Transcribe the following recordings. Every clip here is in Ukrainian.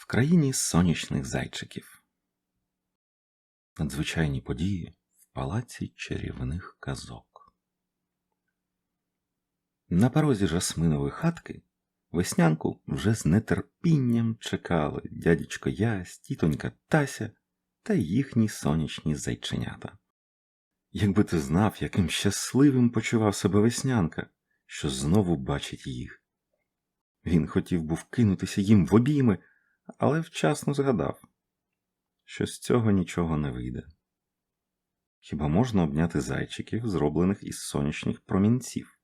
в країні сонячних зайчиків. Надзвичайні події в палаці чарівних казок. На порозі жасминової хатки веснянку вже з нетерпінням чекали дядечко Ясь, тітонька Тася та їхні сонячні зайченята. Якби ти знав, яким щасливим почував себе веснянка, що знову бачить їх. Він хотів був кинутися їм в обійми, але вчасно згадав, що з цього нічого не вийде. Хіба можна обняти зайчиків, зроблених із сонячних промінців?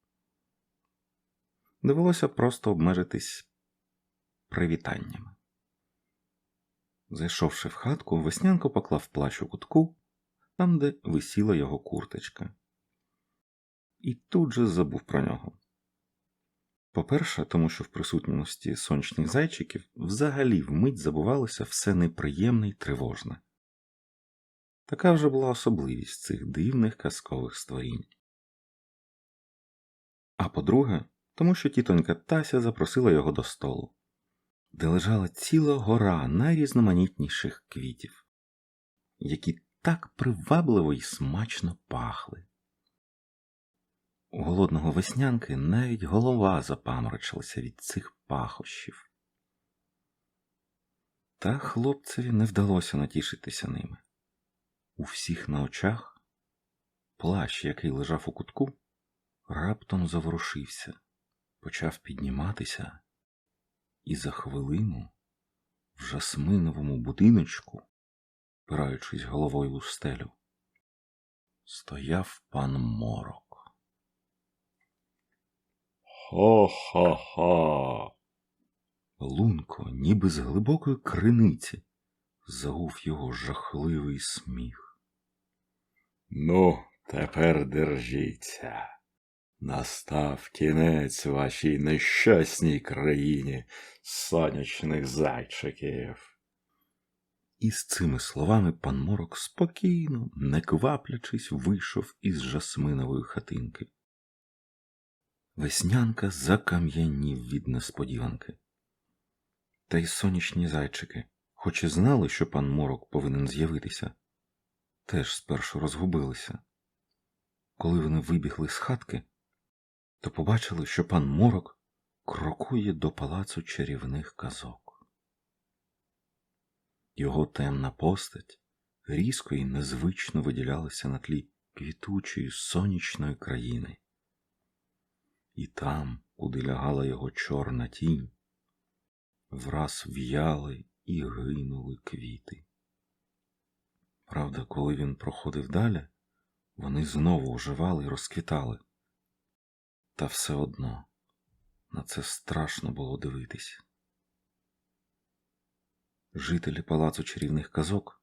Довелося просто обмежитись привітаннями. Зайшовши в хатку, веснянко поклав плащ у кутку, там, де висіла його курточка, і тут же забув про нього. По-перше, тому що в присутності сонячних зайчиків взагалі вмить забувалося все неприємне й тривожне. Така вже була особливість цих дивних казкових створінь. А по-друге, тому що тітонька Тася запросила його до столу, де лежала ціла гора найрізноманітніших квітів, які так привабливо й смачно пахли. У голодного веснянки навіть голова запаморочилася від цих пахощів. Та хлопцеві не вдалося натішитися ними. У всіх на очах плащ, який лежав у кутку, раптом заворушився, почав підніматися, і за хвилину в жасминовому будиночку, пираючись головою у стелю, стояв пан Морок. Ха-ха-ха. Лунко, ніби з глибокої криниці, загув його жахливий сміх. Ну, тепер держіться. Настав кінець вашій нещасній країні сонячних зайчиків. І з цими словами пан Морок спокійно, не кваплячись, вийшов із жасминової хатинки. Веснянка закам'янів від несподіванки. Та й сонячні зайчики, хоч і знали, що пан Морок повинен з'явитися, теж спершу розгубилися. Коли вони вибігли з хатки, то побачили, що пан Морок крокує до палацу чарівних казок. Його темна постать різко і незвично виділялася на тлі квітучої сонячної країни. І там, куди лягала його чорна тінь, враз в'яли і гинули квіти. Правда, коли він проходив далі, вони знову оживали і розквітали. Та все одно на це страшно було дивитись. Жителі палацу чарівних казок,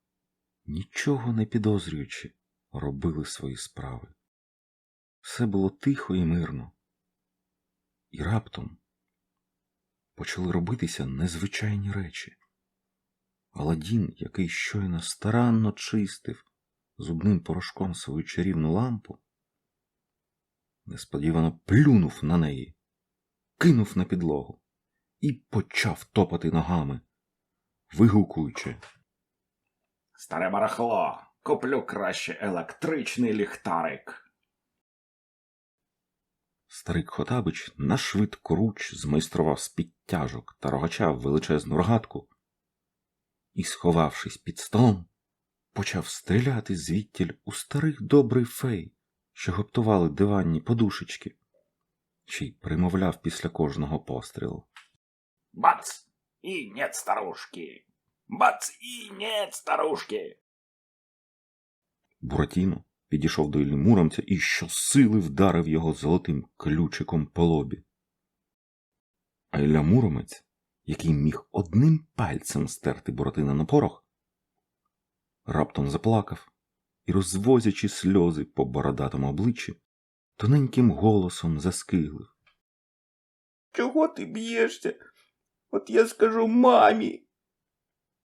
нічого не підозрюючи, робили свої справи. Все було тихо і мирно. І раптом почали робитися незвичайні речі. Аладдін, який щойно старанно чистив зубним порошком свою чарівну лампу, несподівано плюнув на неї, кинув на підлогу і почав топати ногами, вигукуючи. Старе барахло, куплю краще електричний ліхтарик. Старик Хотабич на швидку руч змайстрував з підтяжок та рогача величезну рогатку і, сховавшись під столом, почав стріляти звідтіль у старих добрий фей, що гоптували диванні подушечки, чи й примовляв після кожного пострілу. Бац! І нет старушки. Бац! І нет старушки. Буратіно підійшов до Іллі Муромця і щосили вдарив його золотим ключиком по лобі. А Ілля Муромець, який міг одним пальцем стерти Буратина на порох, раптом заплакав і, розвозячи сльози по бородатому обличчі, тоненьким голосом заскиглив. Чого ти б'єшся? От я скажу мамі.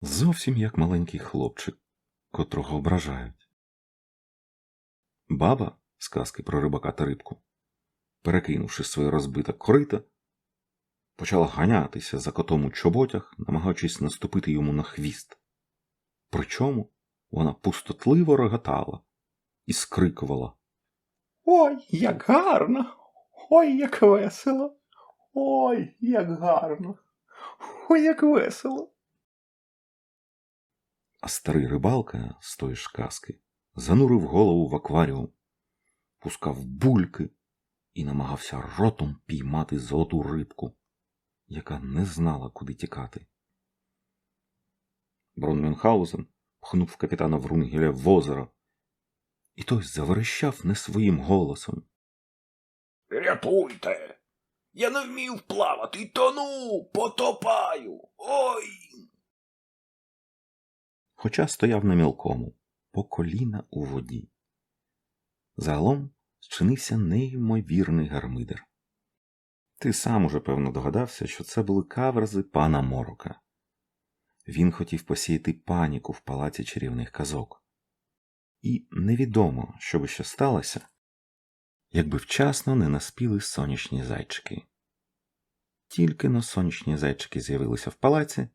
Зовсім як маленький хлопчик, котрого ображають. Баба з казки про рибака та рибку, перекинувши своє розбите корита, почала ганятися за котом у чоботях, намагаючись наступити йому на хвіст. Причому вона пустотливо реготала і скрикувала. Ой, як гарно! Ой, як весело! Ой, як гарно! Ой, як весело! А старий рибалка з тої ж казки занурив голову в акваріум, пускав бульки і намагався ротом піймати золоту рибку, яка не знала, куди тікати. Брон Мюнхгаузен пхнув капітана Врунгеля в озеро, і той заверещав не своїм голосом. Рятуйте! Я не вмію плавати, тону, потопаю. Ой! хоча стояв на мілкому, по коліна у воді. Загалом зчинився неймовірний гармидер. Ти сам уже певно догадався, що це були каверзи пана Морока. Він хотів посіяти паніку в палаці чарівних казок. І невідомо, що би ще сталося, якби вчасно не наспіли сонячні зайчики. Тільки но сонячні зайчики з'явилися в палаці,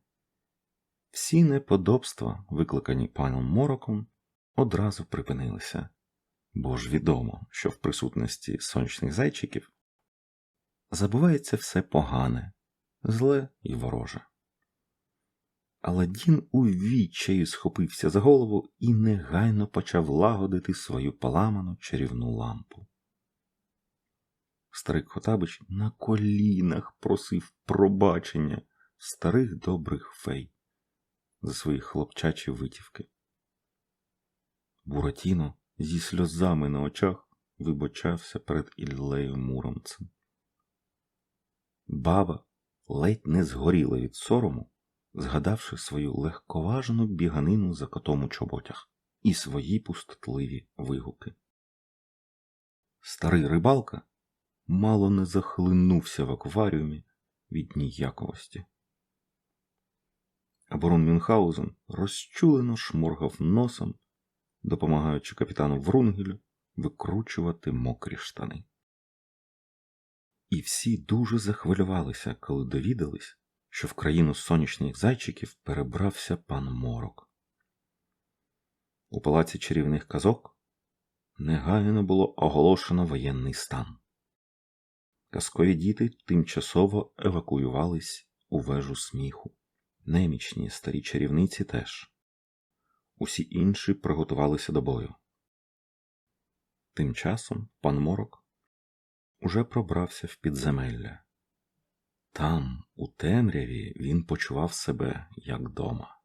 всі неподобства, викликані паном Мороком, одразу припинилися, бо ж відомо, що в присутності сонячних зайчиків забувається все погане, зле і вороже. Аладдін у відчаю схопився за голову і негайно почав лагодити свою поламану чарівну лампу. Старик Хотабич на колінах просив пробачення старих добрих фей за свої хлопчачі витівки. Буратіно зі сльозами на очах вибачався перед Іллею Муромцем. Баба ледь не згоріла від сорому, згадавши свою легковажну біганину за котом у чоботях і свої пустотливі вигуки. Старий рибалка мало не захлинувся в акваріумі від ніяковості. А барон Мюнхгаузен розчулено шморгав носом, допомагаючи капітану Врунгелю викручувати мокрі штани. І всі дуже захвилювалися, коли довідались, що в країну сонячних зайчиків перебрався пан Морок. У палаці чарівних казок негайно було оголошено воєнний стан. Казкові діти тимчасово евакуювались у вежу сміху. Немічні старі чарівниці теж. Усі інші приготувалися до бою. Тим часом пан Морок уже пробрався в підземелля. Там, у темряві, він почував себе як дома.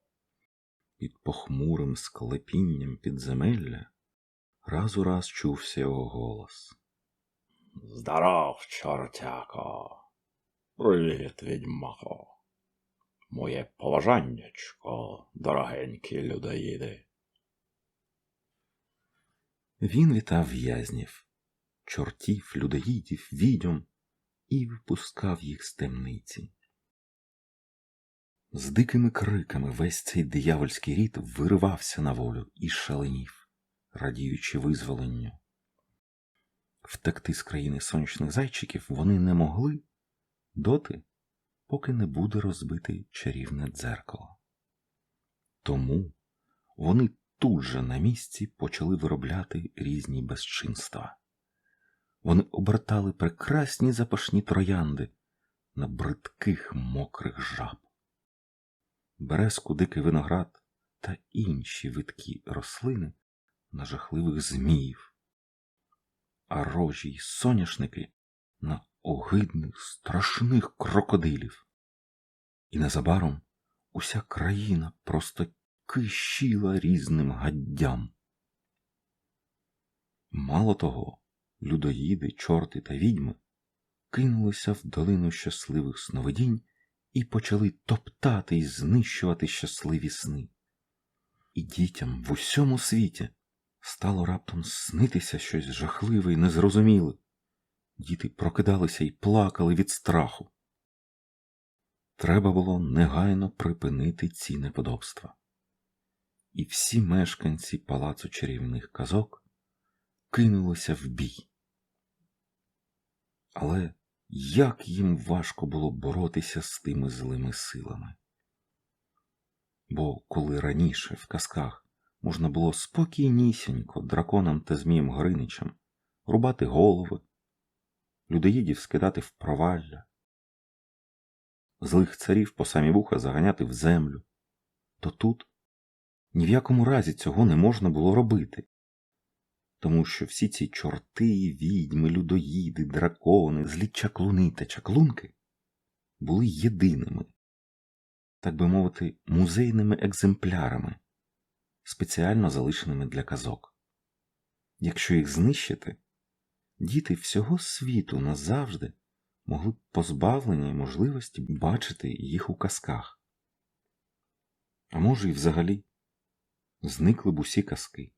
Під похмурим склепінням підземелля раз у раз чувся його голос. Здоров, чортяко. Привіт, відьмако. Моє поважаннячко, дорогенькі людоїди. Він вітав в'язнів, чортів, людоїдів, відьом і випускав їх з темниці. З дикими криками весь цей диявольський рід виривався на волю і шаленів, радіючи визволенню. Втекти з країни сонячних зайчиків вони не могли доти, поки не буде розбите чарівне дзеркало. Тому вони тут же на місці почали виробляти різні безчинства. Вони обертали прекрасні запашні троянди на бридких мокрих жаб, березку дикий виноград та інші видкі рослини на жахливих зміїв, а рожі й соняшники на огидних страшних крокодилів. І незабаром уся країна просто кишіла різним гаддям. Мало того, людоїди, чорти та відьми кинулися в долину щасливих сновидінь і почали топтати і знищувати щасливі сни. І дітям в усьому світі стало раптом снитися щось жахливе і незрозуміле. Діти прокидалися і плакали від страху. Треба було негайно припинити ці неподобства. І всі мешканці палацу чарівних казок кинулися в бій. Але як їм важко було боротися з тими злими силами. Бо коли раніше в казках можна було спокійнісінько драконам та зміям Гриничам рубати голови, людоїдів скидати в провалля, злих царів по самі вуха заганяти в землю, то тут ні в якому разі цього не можна було робити. Тому що всі ці чорти, відьми, людоїди, дракони, злі чаклуни та чаклунки були єдиними, так би мовити, музейними екземплярами, спеціально залишеними для казок. Якщо їх знищити, діти всього світу назавжди могли б позбавлені можливості бачити їх у казках. А може, і взагалі зникли б усі казки.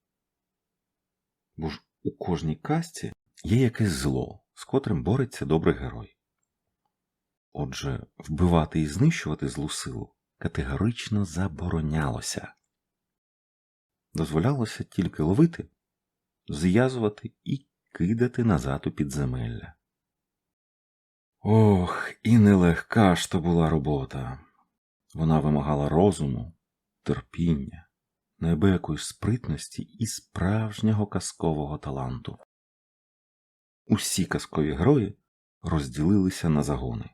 Бо ж у кожній казці є якесь зло, з котрим бореться добрий герой. Отже, вбивати і знищувати злу силу категорично заборонялося. Дозволялося тільки ловити, зв'язувати і кидати назад у підземелля. Ох, і нелегка ж то була робота. Вона вимагала розуму, терпіння, неабиякої спритності і справжнього казкового таланту. Усі казкові герої розділилися на загони.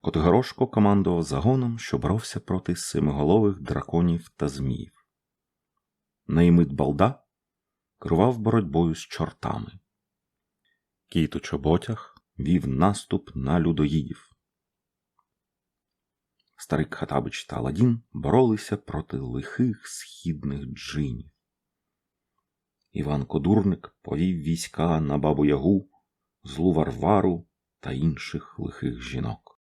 Котигорошко командував загоном, що боровся проти семиголових драконів та зміїв. Неймит Балда керував боротьбою з чортами. Кіт у чоботях вів наступ на людоїдів. Старик Хатабич та Аладдін боролися проти лихих східних джинів. Іван Кодурник повів війська на бабу Ягу, злу Варвару та інших лихих жінок.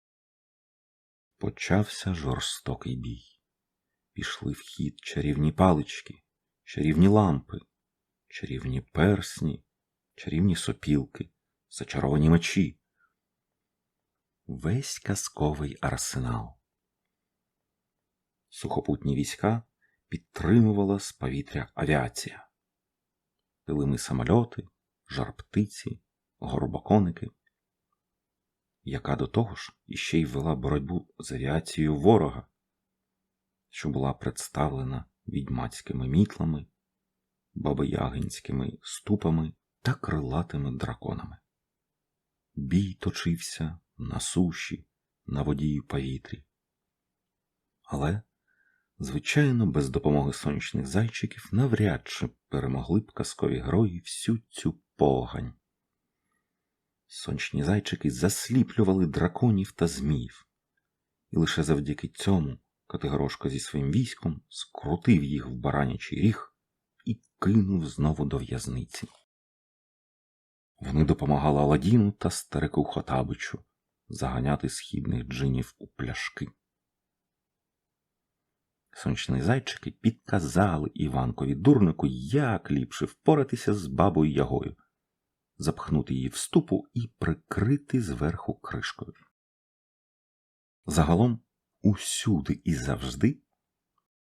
Почався жорстокий бій. Пішли в хід чарівні палички, чарівні лампи, чарівні персні, чарівні сопілки, зачаровані мечі. Весь казковий арсенал. Сухопутні війська підтримувала з повітря авіація. Пилими самольоти, жарптиці, горбоконики, яка до того ж іще й вела боротьбу з авіацією ворога, що була представлена відьмацькими мітлами, бабоягинськими ступами та крилатими драконами. Бій точився на суші, на воді і повітрі. Але, звичайно, без допомоги сонячних зайчиків навряд чи перемогли б казкові герої всю цю погань. Сонячні зайчики засліплювали драконів та зміїв, і лише завдяки цьому Категорошко зі своїм військом скрутив їх в баранячий ріг і кинув знову до в'язниці. Вони допомагали Аладдіну та старику Хотабичу заганяти східних джинів у пляшки. Сонячні зайчики підказали Іванкові дурнику, як ліпше впоратися з бабою Ягою, запхнути її в ступу і прикрити зверху кришкою. Загалом, усюди і завжди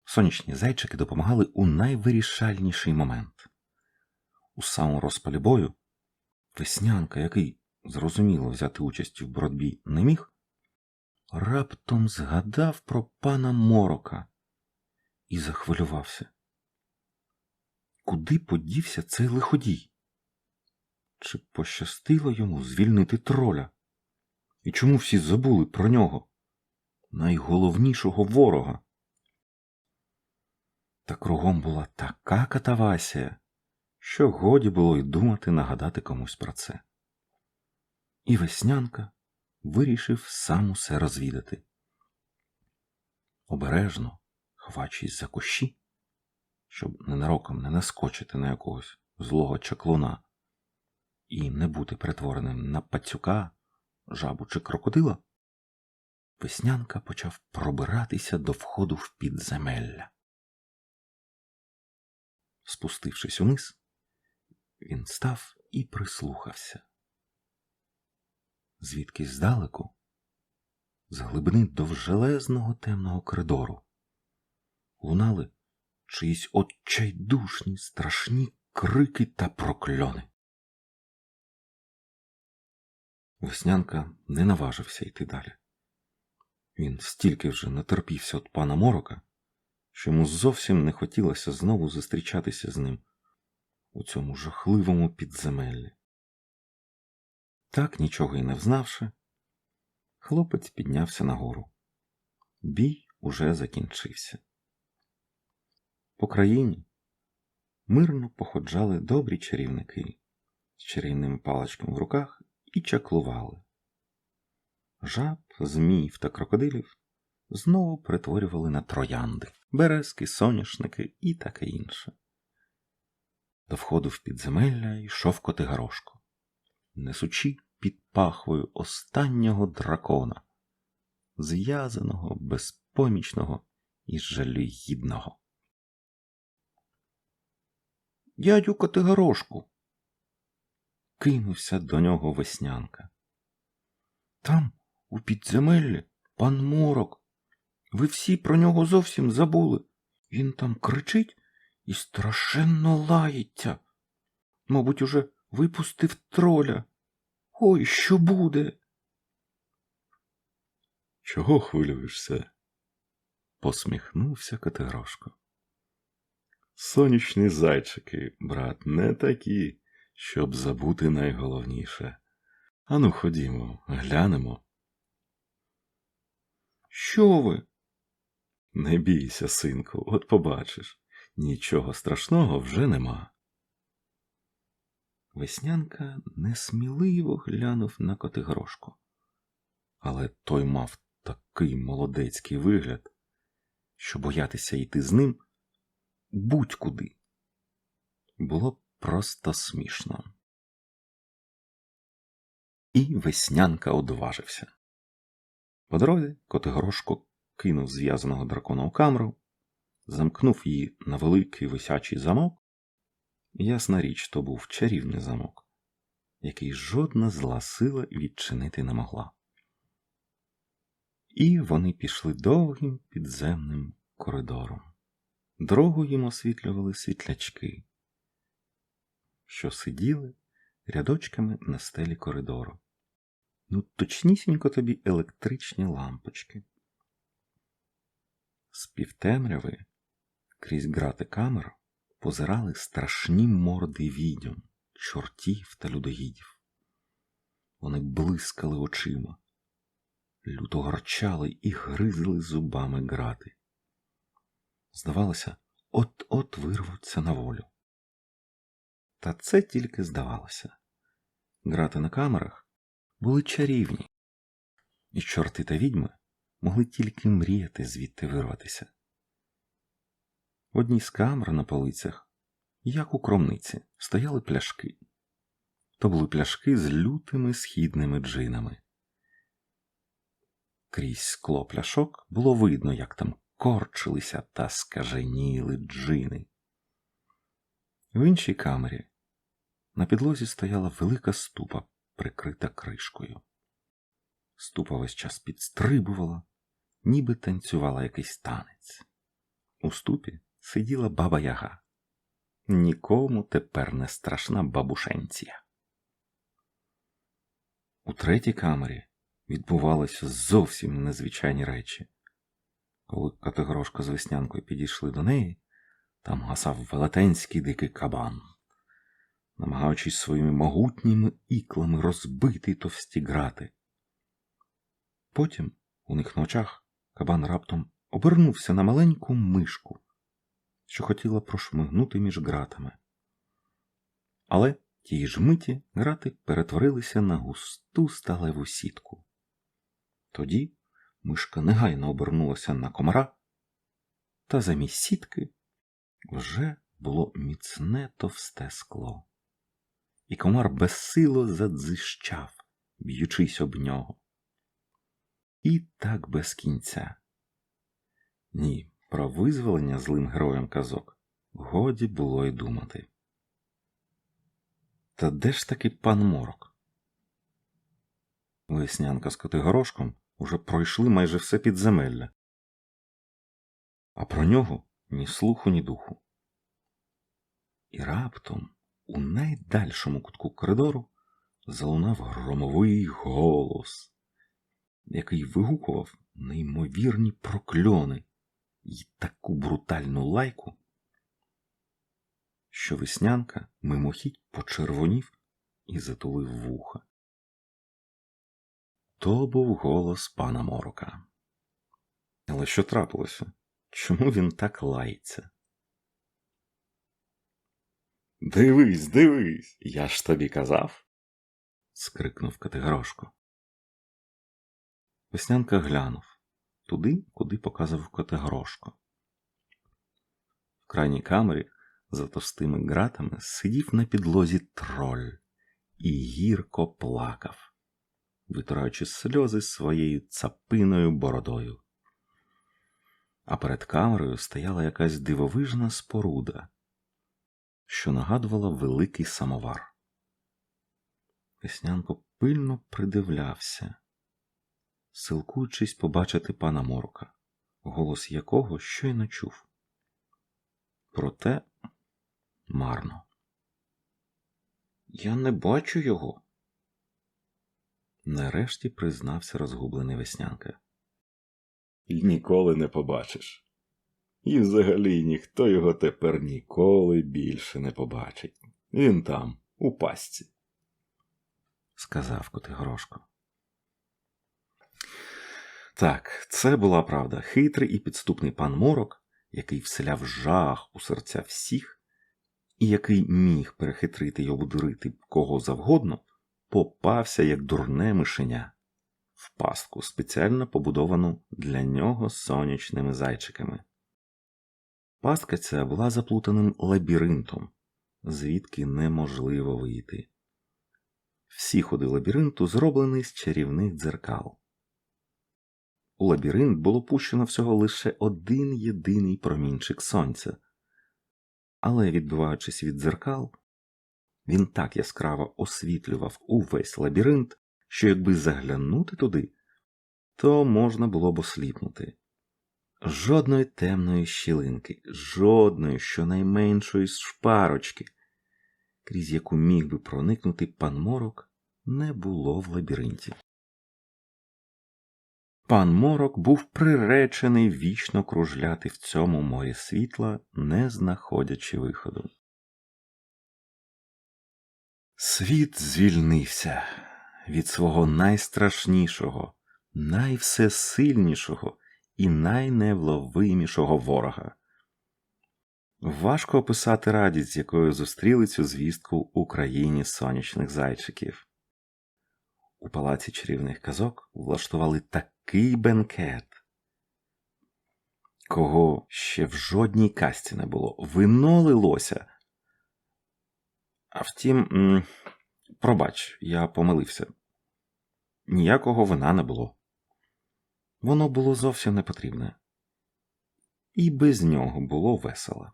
сонячні зайчики допомагали у найвирішальніший момент. У самому розпалі бою Веснянка, який зрозуміло взяти участь в боротьбі не міг, раптом згадав про пана Морока і захвилювався. Куди подівся цей лиходій? Чи пощастило йому звільнити троля? І чому всі забули про нього, найголовнішого ворога? Та кругом була така катавасія, що годі було й думати нагадати комусь про це. І веснянка вирішив сам усе розвідати. Обережно, хвачись за кущі, щоб ненароком не наскочити на якогось злого чаклуна і не бути перетвореним на пацюка, жабу чи крокодила, веснянка почав пробиратися до входу в підземелля. Спустившись униз, він став і прислухався. Звідкись здалеку, з глибини довжелезного темного коридору, лунали чиїсь отчайдушні страшні крики та прокльони. Веснянка не наважився йти далі. Він стільки вже натерпівся від пана Морока, що йому зовсім не хотілося знову зустрічатися з ним у цьому жахливому підземеллі. Так, нічого й не взнавши, хлопець піднявся нагору. Бій уже закінчився. По країні мирно походжали добрі чарівники з чарівними паличками в руках і чаклували. Жаб, зміїв та крокодилів знову перетворювали на троянди, березки, соняшники і таке інше. До входу в підземелля йшов Котигарошко, несучи під пахвою останнього дракона, зв'язаного, безпомічного і жалюгідного. Дядю Котигарошку. Кинувся до нього веснянка. Там, у підземеллі, пан Морок. Ви всі про нього зовсім забули. Він там кричить і страшенно лається. Мабуть, уже випустив троля. Ой, що буде? Чого хвилюєшся? посміхнувся Категрошко. Сонячні зайчики, брат, не такі, щоб забути найголовніше. Ану, ходімо, глянемо. Що ви? Не бійся, синку, от побачиш. Нічого страшного вже нема. Веснянка несміливо глянув на Котигрошку. Але той мав такий молодецький вигляд, що боятися йти з ним будь-куди. Було просто смішно. І веснянка одважився. По дорозі Котигорошко кинув зв'язаного дракона у камеру, замкнув її на великий висячий замок. Ясна річ, то був чарівний замок, який жодна зла сила відчинити не могла. І вони пішли довгим підземним коридором. Дорогу їм освітлювали світлячки, що сиділи рядочками на стелі коридору. Ну, точнісінько тобі електричні лампочки. З півтемряви крізь грати камер позирали страшні морди відьом, чортів та людоїдів. Вони блискали очима, люто горчали і гризли зубами грати. Здавалося, от-от вирвуться на волю. Та це тільки здавалося. Грати на камерах були чарівні, і чорти та відьми могли тільки мріяти звідти вирватися. В одній з камер на полицях, як у кромниці, стояли пляшки. То були пляшки з лютими східними джинами. Крізь скло пляшок було видно, як там корчилися та скаженіли джини. В іншій камері на підлозі стояла велика ступа, прикрита кришкою. Ступа весь час підстрибувала, ніби танцювала якийсь танець. У ступі сиділа баба Яга. Нікому тепер не страшна бабушенція. У третій камері відбувалися зовсім незвичайні речі. Коли Категорошко з веснянкою підійшли до неї, там гасав велетенський дикий кабан, намагаючись своїми могутніми іклами розбити товсті грати. Потім, у них на очах, кабан раптом обернувся на маленьку мишку, що хотіла прошмигнути між ґратами. Але тієї ж миті грати перетворилися на густу сталеву сітку. Тоді мишка негайно обернулася на комара, та замість сітки вже було міцне товсте скло, і комар безсило задзищав, б'ючись об нього. І так без кінця. Ні, про визволення злим героям казок годі було й думати. Та де ж таки пан Морок? Веснянка з Котигорошком уже пройшли майже все підземелля, а про нього ні слуху, ні духу. І раптом у найдальшому кутку коридору залунав громовий голос, який вигукував неймовірні прокльони і таку брутальну лайку, що веснянка мимохідь почервонів і затулив вуха. То був голос пана Морока. Але що трапилося? Чому він так лається? Дивись, дивись, я ж тобі казав. скрикнув Категорошко. Веснянка глянув туди, куди показував Категорошко. В крайній камері за товстими ґратами сидів на підлозі троль і гірко плакав, витираючи сльози своєю цапиною бородою. А перед камерою стояла якась дивовижна споруда, що нагадувала великий самовар. Веснянко пильно придивлявся, силкуючись побачити пана Морока, голос якого щойно чув. Проте марно. Я не бачу його. Нарешті признався розгублений веснянка. І ніколи не побачиш. І взагалі ніхто його тепер ніколи більше не побачить. Він там, у пастці. сказав Котигорошко. Так, це була правда. Хитрий і підступний пан Морок, який вселяв жах у серця всіх, і який міг перехитрити й обдурити кого завгодно, попався як дурне мишеня в пастку, спеціально побудовану для нього сонячними зайчиками. Пастка ця була заплутаним лабіринтом, звідки неможливо вийти. Всі ходи лабіринту зроблені з чарівних дзеркал. У лабіринт було пущено всього лише один єдиний промінчик сонця, але, відбиваючись від дзеркал, він так яскраво освітлював увесь лабіринт, що якби заглянути туди, то можна було б осліпнути. Жодної темної щілинки, жодної щонайменшої шпарочки, крізь яку міг би проникнути пан Морок, не було в лабіринті. Пан Морок був приречений вічно кружляти в цьому морі світла, не знаходячи виходу. Світ звільнився від свого найстрашнішого, найвсесильнішого і найневловимішого ворога. Важко описати радість, з якою зустріли цю звістку Україні сонячних зайчиків. У палаці чарівних казок влаштували такий бенкет, кого ще в жодній касті не було. Вино лилося. А втім, пробач, я помилився. Ніякого вина не було. Воно було зовсім не потрібне. І без нього було весело.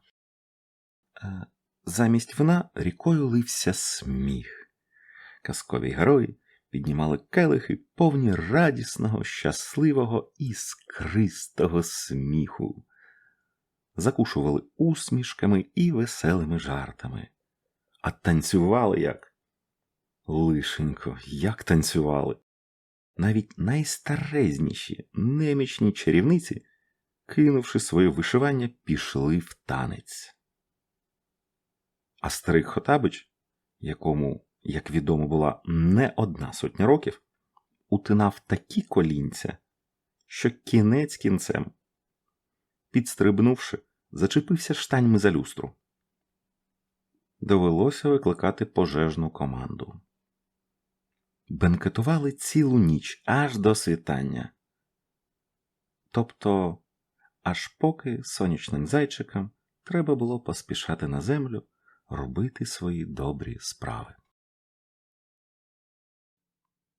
Е, Замість вина рікою лився сміх. Казкові герої піднімали келихи повні радісного, щасливого іскристого сміху, закушували усмішками і веселими жартами, а танцювали як лишенько, як танцювали. Навіть найстарезніші немічні чарівниці, кинувши своє вишивання, пішли в танець. А старий Хотабич, якому як відомо, була не одна сотня років, утинав такі колінця, що кінець кінцем, підстрибнувши, зачепився штаньми за люстру. Довелося викликати пожежну команду. Бенкетували цілу ніч аж до світання. Тобто, аж поки сонячним зайчикам треба було поспішати на землю робити свої добрі справи.